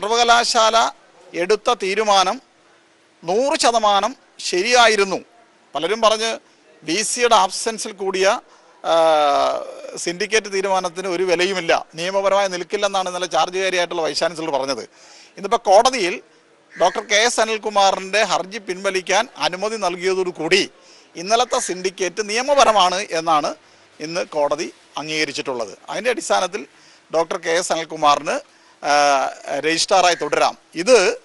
സർവകലാശാല എടുത്ത തീരുമാനം നൂറ് ശതമാനം ശരിയായിരുന്നു. പലരും പറഞ്ഞ് ബി സിയുടെ ആബ്സെൻസിൽ കൂടിയ സിൻഡിക്കേറ്റ് തീരുമാനത്തിന് ഒരു വിലയുമില്ല. നിയമപരമായി നിൽക്കില്ലെന്നാണ് ഇന്നലെ ചാർജുകാരിയായിട്ടുള്ള വൈസ് ചാൻസലർ പറഞ്ഞത്. ഇന്നിപ്പോൾ കോടതിയിൽ ഡോക്ടർ കെ എസ് അനിൽകുമാറിന്റെ ഹർജി പിൻവലിക്കാൻ അനുമതി നൽകിയതോടുകൂടി ഇന്നലത്തെ സിൻഡിക്കേറ്റ് നിയമപരമാണ് എന്നാണ് ഇന്ന് കോടതി അംഗീകരിച്ചിട്ടുള്ളത്. അതിന്റെ അടിസ്ഥാനത്തിൽ ഡോക്ടർ കെ എസ് അനിൽകുമാറിന് രജിസ്ട്രാറായി തുടരാം. ഇത്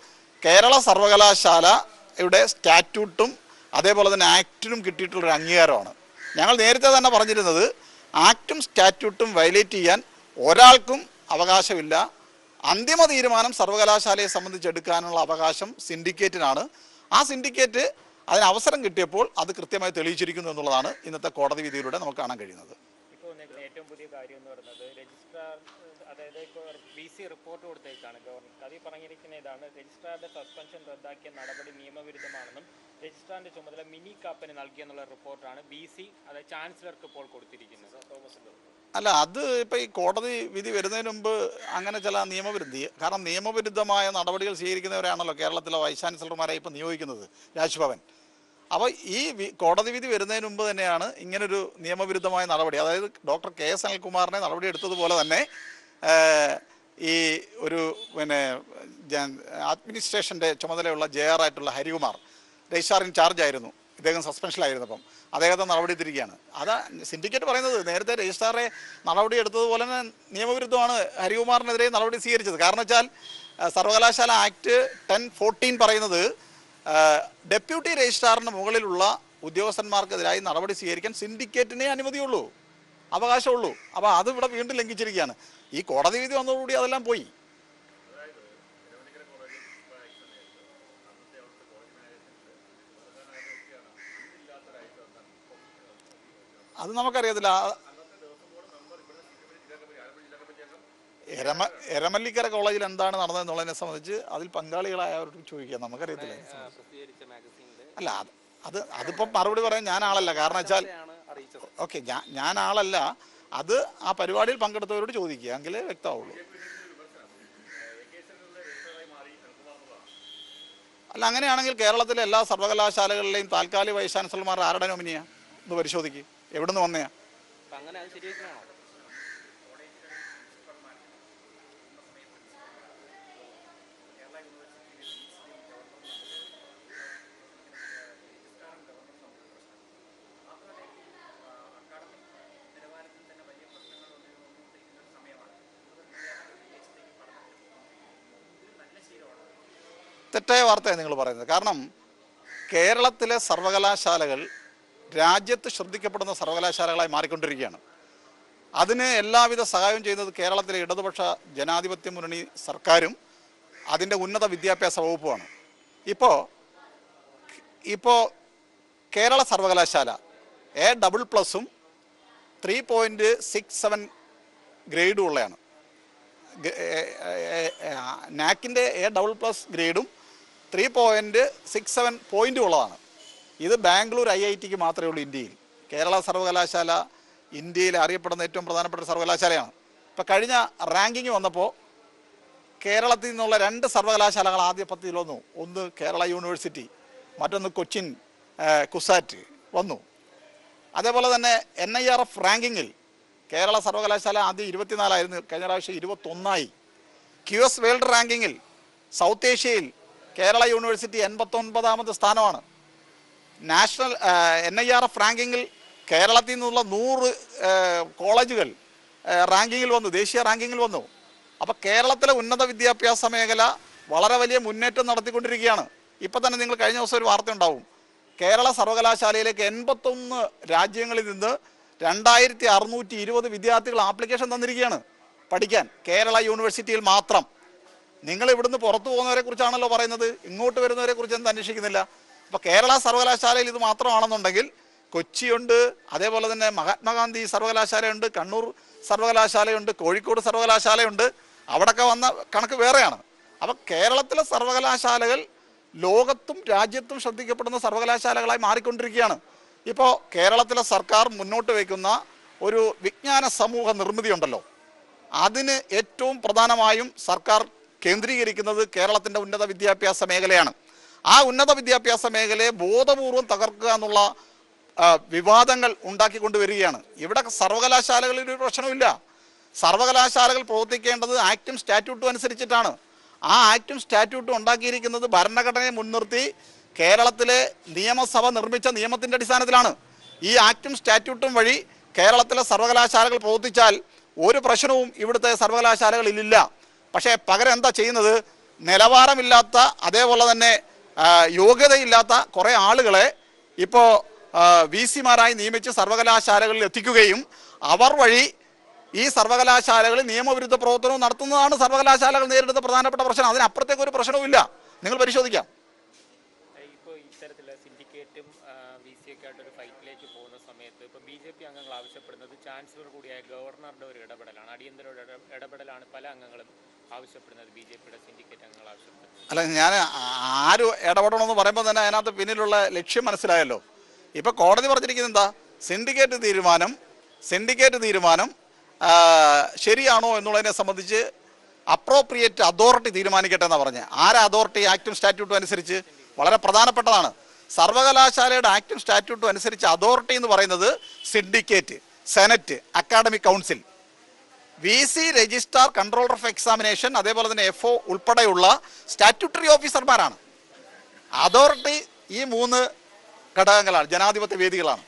കേരള സർവകലാശാലയുടെ സ്റ്റാറ്റ്യൂട്ടും അതേപോലെ തന്നെ ആക്ടിനും കിട്ടിയിട്ടുള്ളൊരു അംഗീകാരമാണ്. ഞങ്ങൾ നേരത്തെ തന്നെ പറഞ്ഞിരുന്നത് ആക്റ്റും സ്റ്റാറ്റ്യൂട്ടും വയലേറ്റ് ചെയ്യാൻ ഒരാൾക്കും അവകാശമില്ല. അന്തിമ തീരുമാനം സർവകലാശാലയെ സംബന്ധിച്ചെടുക്കാനുള്ള അവകാശം സിൻഡിക്കേറ്റിനാണ്. ആ സിൻഡിക്കേറ്റ് അതിന് അവസരം കിട്ടിയപ്പോൾ അത് കൃത്യമായി തെളിയിച്ചിരിക്കുന്നു എന്നുള്ളതാണ് ഇന്നത്തെ കോടതി വിധിയിലൂടെ നമുക്ക് കാണാൻ കഴിയുന്നത്. ഏറ്റവും പുതിയ കാര്യം എന്ന് പറയുന്നത് രജിസ്ട്രാർ അതായത് ഇപ്പോൾ ബി സി റിപ്പോർട്ട് കൊടുത്തേക്കാണ് ഗവർണർക്ക് അതിൽ പറഞ്ഞിരിക്കുന്ന ഇതാണ് രജിസ്ട്രാറുടെ സസ്പെൻഷൻ റദ്ദാക്കിയ നടപടി നിയമവിരുദ്ധമാണെന്നും രജിസ്ട്രാറിന്റെ ചുമതല മിനി കാപ്പന് നൽകിയെന്നുള്ള റിപ്പോർട്ടാണ് ബി സി അതായത് ചാൻസലർക്ക് ഇപ്പോൾ കൊടുത്തിരിക്കുന്നത്. തോമസിന്റെ അല്ല അത് ഇപ്പോൾ ഈ കോടതി വിധി വരുന്നതിന് മുമ്പ് അങ്ങനെ ചില നിയമവിരുദ്ധി കാരണം നിയമവിരുദ്ധമായ നടപടികൾ സ്വീകരിക്കുന്നവരാണല്ലോ കേരളത്തിലെ വൈസ് ചാൻസലർമാരെ ഇപ്പോൾ നിയോഗിക്കുന്നത് രാജ്ഭവൻ. അപ്പോൾ ഈ കോടതി വിധി വരുന്നതിന് മുമ്പ് തന്നെയാണ് ഇങ്ങനൊരു നിയമവിരുദ്ധമായ നടപടി. അതായത് ഡോക്ടർ കെ എസ് അനിൽകുമാറിനെ നടപടി എടുത്തതുപോലെ തന്നെ ഈ ഒരു പിന്നെ അഡ്മിനിസ്ട്രേഷന്റെ ചുമതലയുള്ള ജെ ആർ ആയിട്ടുള്ള ഹരികുമാർ രജിസ്ട്രാർ ഇൻ ചാർജ് ആയിരുന്നു. ഇദ്ദേഹം സസ്പെൻഷനിലായിരുന്നു അപ്പം അദ്ദേഹത്തെ നടപടി തിരിക്കുകയാണ് അതാ സിൻഡിക്കേറ്റ് പറയുന്നത് നേരത്തെ രജിസ്ട്രാറെ നടപടി എടുത്തതുപോലെ തന്നെ നിയമവിരുദ്ധമാണ് ഹരികുമാറിനെതിരെ നടപടി സ്വീകരിച്ചത്. കാരണം വെച്ചാൽ സർവകലാശാല ആക്ട് ടെൻ ഫോർട്ടീൻ പറയുന്നത് ഡെപ്യൂട്ടി രജിസ്ട്രാറിന് മുകളിലുള്ള ഉദ്യോഗസ്ഥന്മാർക്കെതിരായി നടപടി സ്വീകരിക്കാൻ സിൻഡിക്കേറ്റിനെ അനുമതിയുള്ളൂ അവകാശമുള്ളൂ. അപ്പോൾ അത് ഇവിടെ വീണ്ടും ലംഘിച്ചിരിക്കുകയാണ്. ഈ കോടതി വിധി വന്നതോടുകൂടി അതെല്ലാം പോയി. അത് നമുക്കറിയത്തില്ല ആ- എരമ എരമല്ലിക്കര കോളേജിൽ എന്താണ് നടന്നതെന്നുള്ളതിനെ സംബന്ധിച്ച് അതിൽ പങ്കാളികളായവർക്ക് ചോദിക്കാം. നമുക്കറിയത്തില്ല. അല്ല അത് അത് അതിപ്പോ മറുപടി പറയാൻ ഞാൻ ആളല്ല. കാരണം വെച്ചാൽ ഓക്കെ ഞാൻ ഞാൻ ആളല്ല. അത് ആ പരിപാടിയിൽ പങ്കെടുത്തവരോട് ചോദിക്കുക. എങ്കിലേ വ്യക്തമാവുള്ളൂ. അല്ല അങ്ങനെയാണെങ്കിൽ കേരളത്തിലെ എല്ലാ സർവകലാശാലകളിലെയും താൽക്കാലിക വൈസ് ചാൻസലർമാർ ആരുടെ നോമിനിയാ ഒന്ന് പരിശോധിക്കുക എവിടെ നിന്ന് വന്നയാ തെറ്റായ വാർത്തയാണ് നിങ്ങൾ പറയുന്നത്. കാരണം കേരളത്തിലെ സർവകലാശാലകൾ രാജ്യത്ത് ശ്രദ്ധിക്കപ്പെടുന്ന സർവകലാശാലകളായി മാറിക്കൊണ്ടിരിക്കുകയാണ്. അതിന് എല്ലാവിധ സഹായവും ചെയ്യുന്നത് കേരളത്തിലെ ഇടതുപക്ഷ ജനാധിപത്യ മുന്നണി സർക്കാരും അതിന്റെ ഉന്നത വിദ്യാഭ്യാസ വകുപ്പുമാണ്. ഇപ്പോൾ ഇപ്പോൾ കേരള സർവകലാശാല എ ഡബിൾ പ്ലസും ത്രീ പോയിന്റ് സിക്സ് സെവൻ ഗ്രേഡും ഉള്ളതാണ്. നാക്കിന്റെ A double plus ഗ്രേഡും three point six seven point ഉള്ളതാണ്. ഇത് ബാംഗ്ലൂർ ഐ ഐ ടിക്ക് മാത്രമേ ഉള്ളൂ ഇന്ത്യയിൽ. കേരള സർവകലാശാല ഇന്ത്യയിൽ അറിയപ്പെടുന്ന ഏറ്റവും പ്രധാനപ്പെട്ട സർവകലാശാലയാണ്. ഇപ്പോൾ കഴിഞ്ഞ റാങ്കിങ് വന്നപ്പോൾ കേരളത്തിൽ നിന്നുള്ള രണ്ട് സർവകലാശാലകൾ ആദ്യ പത്തിയിൽ വന്നു. ഒന്ന് കേരള യൂണിവേഴ്സിറ്റി മറ്റൊന്ന് കൊച്ചിൻ കുസാറ്റ് വന്നു. അതേപോലെ തന്നെ എൻ ഐ ആർ എഫ് റാങ്കിങ്ങിൽ കേരള സർവകലാശാല ആദ്യം ഇരുപത്തിനാലായിരുന്നു. കഴിഞ്ഞ പ്രാവശ്യം ഇരുപത്തൊന്നായി. ക്യു എസ് വേൾഡ് റാങ്കിങ്ങിൽ സൗത്ത് ഏഷ്യയിൽ കേരള യൂണിവേഴ്സിറ്റി എൺപത്തൊൻപതാമത് സ്ഥാനമാണ്. National N I R F റാങ്കിങ്ങിൽ കേരളത്തിൽ നിന്നുള്ള നൂറ് കോളേജുകൾ റാങ്കിങ്ങിൽ വന്നു ദേശീയ റാങ്കിങ്ങിൽ വന്നു. അപ്പോൾ കേരളത്തിലെ ഉന്നത വിദ്യാഭ്യാസ മേഖല വളരെ വലിയ മുന്നേറ്റം നടത്തിക്കൊണ്ടിരിക്കുകയാണ്. ഇപ്പം തന്നെ നിങ്ങൾ കഴിഞ്ഞ ദിവസം ഒരു വാർത്ത ഉണ്ടാവും. കേരള സർവകലാശാലയിലേക്ക് എൺപത്തൊന്ന് രാജ്യങ്ങളിൽ നിന്ന് രണ്ടായിരത്തി അറുന്നൂറ്റി ഇരുപത് വിദ്യാർത്ഥികൾ ആപ്ലിക്കേഷൻ തന്നിരിക്കുകയാണ് പഠിക്കാൻ. കേരള യൂണിവേഴ്സിറ്റിയിൽ മാത്രം. നിങ്ങൾ ഇവിടുന്ന് പുറത്തു പോകുന്നവരെ കുറിച്ചാണല്ലോ പറയുന്നത്. ഇങ്ങോട്ട് വരുന്നവരെ കുറിച്ച് എന്ത് അന്വേഷിക്കുന്നില്ല. അപ്പൊ കേരള സർവകലാശാലയിൽ ഇത് മാത്രമാണെന്നുണ്ടെങ്കിൽ കൊച്ചിയുണ്ട് അതേപോലെ തന്നെ മഹാത്മാഗാന്ധി സർവകലാശാലയുണ്ട് കണ്ണൂർ സർവകലാശാലയുണ്ട് കോഴിക്കോട് സർവകലാശാലയുണ്ട്. അവിടെയൊക്കെ വന്ന കണക്ക് വേറെയാണ്. അപ്പം കേരളത്തിലെ സർവകലാശാലകൾ ലോകത്തും രാജ്യത്തും ശ്രദ്ധിക്കപ്പെടുന്ന സർവകലാശാലകളായി മാറിക്കൊണ്ടിരിക്കുകയാണ്. ഇപ്പോൾ കേരളത്തിലെ സർക്കാർ മുന്നോട്ട് വയ്ക്കുന്ന ഒരു വിജ്ഞാന സമൂഹ നിർമ്മിതി ഉണ്ടല്ലോ അതിന് ഏറ്റവും പ്രധാനമായും സർക്കാർ കേന്ദ്രീകരിക്കുന്നത് കേരളത്തിന്റെ ഉന്നത വിദ്യാഭ്യാസ മേഖലയാണ്. ആ ഉന്നത വിദ്യാഭ്യാസ മേഖലയെ ബോധപൂർവം തകർക്കുക എന്നുള്ള വിവാദങ്ങൾ ഉണ്ടാക്കിക്കൊണ്ടുവരികയാണ് ഇവിടെ സർവകലാശാലകളിൽ ഒരു പ്രശ്നമില്ല സർവകലാശാലകൾ പ്രവർത്തിക്കേണ്ടത് ആക്റ്റും സ്റ്റാറ്റ്യൂട്ടും അനുസരിച്ചിട്ടാണ്. ആ ആക്റ്റും സ്റ്റാറ്റ്യൂട്ടും ഉണ്ടാക്കിയിരിക്കുന്നത് ഭരണഘടനയെ മുൻനിർത്തി കേരളത്തിലെ നിയമസഭ നിർമ്മിച്ച നിയമത്തിന്റെ അടിസ്ഥാനത്തിലാണ്. ഈ ആക്റ്റും സ്റ്റാറ്റ്യൂട്ടും വഴി കേരളത്തിലെ സർവകലാശാലകൾ പ്രവർത്തിച്ചാൽ ഒരു പ്രശ്നവും ഇവിടുത്തെ സർവകലാശാലകളിലില്ല. പക്ഷേ പകരം എന്താ ചെയ്യുന്നത്? നിലവാരമില്ലാത്ത അതേപോലെ തന്നെ യോഗ്യതയില്ലാത്ത കുറേ ആളുകളെ ഇപ്പോൾ വി സിമാരായി നിയമിച്ച് സർവകലാശാലകളിൽ എത്തിക്കുകയും അവർ വഴി ഈ സർവകലാശാലകളിൽ നിയമവിരുദ്ധ പ്രവർത്തനവും നടത്തുന്നതാണ് സർവകലാശാലകൾ നേരിടുന്ന പ്രധാനപ്പെട്ട പ്രശ്നം. അതിനപ്പുറത്തേക്ക് ഒരു പ്രശ്നവുമില്ല നിങ്ങൾ പരിശോധിക്കാം. ചാൻസലർ കൂടിയായ ഗവർണറുടെ ഒരു ഇടപെടലാണ്. അടിയന്തര ഇടപെടലാണ് പല അംഗങ്ങളും സിൻഡിക്കേറ്റ് അംഗങ്ങൾ അല്ല ഞാൻ ആര് ഇടപെടണമെന്ന് പറയുമ്പോൾ തന്നെ അതിനകത്ത് പിന്നിലുള്ള ലക്ഷ്യം മനസ്സിലായല്ലോ. ഇപ്പൊ കോടതി പറഞ്ഞിരിക്കുന്നത് എന്താ? സിൻഡിക്കേറ്റ് തീരുമാനം സിൻഡിക്കേറ്റ് തീരുമാനം ശരിയാണോ എന്നുള്ളതിനെ സംബന്ധിച്ച് അപ്രോപ്രിയേറ്റ് അതോറിറ്റി തീരുമാനിക്കട്ടെ എന്നാണ് പറഞ്ഞത് ആരെ അതോറിറ്റി ആക്ടും സ്റ്റാറ്റ്യൂട്ടും അനുസരിച്ച്? വളരെ പ്രധാനപ്പെട്ടതാണ്. സർവകലാശാലയുടെ ആക്ടും സ്റ്റാറ്റ്യൂട്ടും അനുസരിച്ച് അതോറിറ്റി എന്ന് പറയുന്നത് syndicate senate academic council. V C registrar controller of examination അതേപോലെ തന്നെ എഫ് ഒ ഉൾപ്പെടെയുള്ള സ്റ്റാറ്റ്യൂട്ടറി ഓഫീസർമാരാണ്. അതോറിറ്റി ഈ മൂന്ന് ഘടകങ്ങളാണ് ജനാധിപത്യ വേദികളാണ്.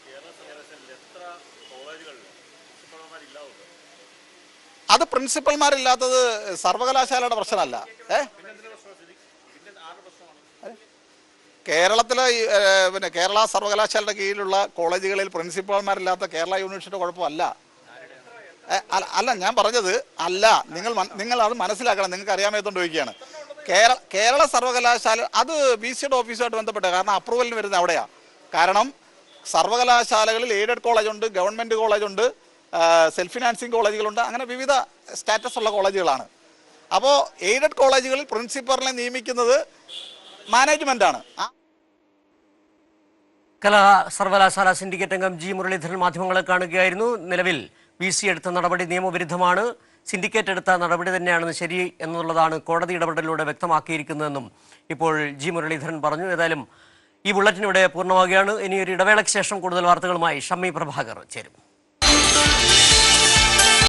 അത് പ്രിൻസിപ്പൽമാരില്ലാത്തത് സർവകലാശാലയുടെ പ്രശ്നമല്ല. ഏ? കേരളത്തിലെ പിന്നെ കേരള സർവകലാശാലയുടെ കീഴിലുള്ള കോളേജുകളിൽ പ്രിൻസിപ്പൽമാരില്ലാത്ത കേരള യൂണിവേഴ്സിറ്റിയുടെ കുഴപ്പമല്ല. അല്ല- ഞാൻ പറഞ്ഞത് അല്ല നിങ്ങൾ നിങ്ങൾ അത് മനസ്സിലാക്കണം നിങ്ങൾക്ക് അറിയാമേത്തോണ്ട് ചോദിക്കുകയാണ്. കേരള കേരള സർവകലാശാല അത് ബി സിയുടെ ഓഫീസുമായിട്ട് ബന്ധപ്പെട്ട കാരണം അപ്രൂവലിന് വരുന്നത് അവിടെയാണ് കാരണം സർവകലാശാലകളിൽ എയ്ഡഡ് കോളേജുണ്ട് ഗവൺമെന്റ് കോളേജുണ്ട് സെൽഫ് ഫിനാൻസിങ് കോളേജുകളുണ്ട് അങ്ങനെ വിവിധ സ്റ്റാറ്റസ് ഉള്ള കോളേജുകളാണ് അപ്പോൾ എയ്ഡഡ് കോളേജുകളിൽ പ്രിൻസിപ്പറിനെ നിയമിക്കുന്നത് മാനേജ്മെന്റാണ് കലാ സർവകലാശാല സിൻഡിക്കേറ്റ് അംഗം ജി മുരളീധരൻ മാധ്യമങ്ങളെ കാണുകയായിരുന്നു. നിലവിൽ വി സി എടുത്ത നടപടി നിയമവിരുദ്ധമാണ്. സിൻഡിക്കേറ്റ് എടുത്ത നടപടി തന്നെയാണെന്ന് ശരി എന്നുള്ളതാണ് കോടതി ഇടപെടലിലൂടെ വ്യക്തമാക്കിയിരിക്കുന്നതെന്നും ഇപ്പോൾ ജി മുരളീധരൻ പറഞ്ഞു. ഏതായാലും ഈ ബുള്ളറ്റിൻ ഇവിടെ പൂർണമാവുകയാണ്. ഇനി ഒരു ഇടവേളയ്ക്ക് ശേഷം കൂടുതൽ വാർത്തകളുമായി ഷമ്മി പ്രഭാകർ ചേരും.